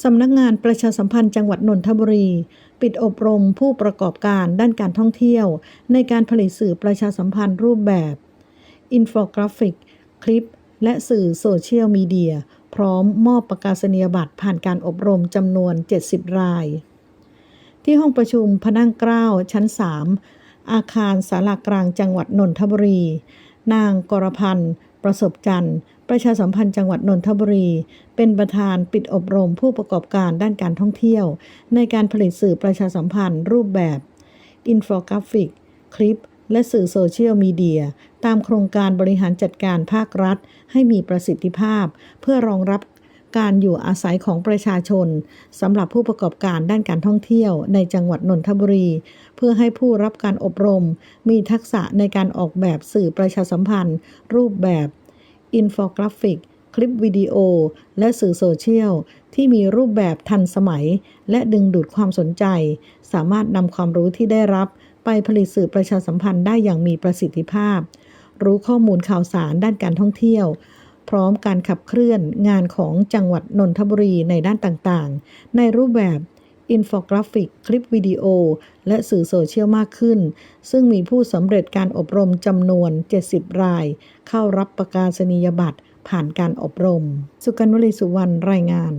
สำนักงานประชาสัมพันธ์จังหวัดนนทบุรี ปิดอบรมผู้ประกอบการด้านการท่องเที่ยว ในการผลิตสื่อประชาสัมพันธ์รูปแบบ อินโฟกราฟิก คลิป และสื่อโซเชียลมีเดีย พร้อมมอบประกาศนียบัตรผ่านการอบรมจำนวน 70 ราย ที่ห้องประชุมพนั่งเกล้าชั้น 3 อาคารสารากลางจังหวัดนนทบุรี นางกรพันธ์ ประสบจันทร์ ประชาสัมพันธ์จังหวัดนนทบุรี เป็นประธานปิดอบรมผู้ประกอบการด้านการท่องเที่ยว ในการผลิตสื่อประชาสัมพันธ์รูปแบบอินโฟกราฟิก คลิป และสื่อโซเชียลมีเดีย ตามโครงการบริหารจัดการภาครัฐ ให้มีประสิทธิภาพ เพื่อรองรับ การอยู่อาศัยของประชาชนสำหรับผู้ประกอบการด้านการท่องเที่ยวในจังหวัดนนทบุรี เพื่อให้ผู้รับการอบรม มีทักษะในการออกแบบสื่อประชาสัมพันธ์ รูปแบบอินโฟกราฟิก คลิปวิดีโอ และสื่อโซเชียล ที่มีรูปแบบทันสมัย และดึงดูดความสนใจ สามารถนำความรู้ที่ได้รับ ไปผลิตสื่อประชาสัมพันธ์ได้อย่างมีประสิทธิภาพ รู้ข้อมูลข่าวสารด้านการท่องเที่ยว ร้อมการขับเคลื่อนงานของจังหวัดนนทบุรีในด้านต่างๆ ในรูปแบบอินโฟกราฟิก คลิปวิดีโอ และสื่อโซเชียลมากขึ้น ซึ่งมีผู้สำเร็จการอบรมจำนวน 70 ราย เข้ารับประกาศนียบัตรผ่านการอบรม สุกันวลีสุวรรณรายงาน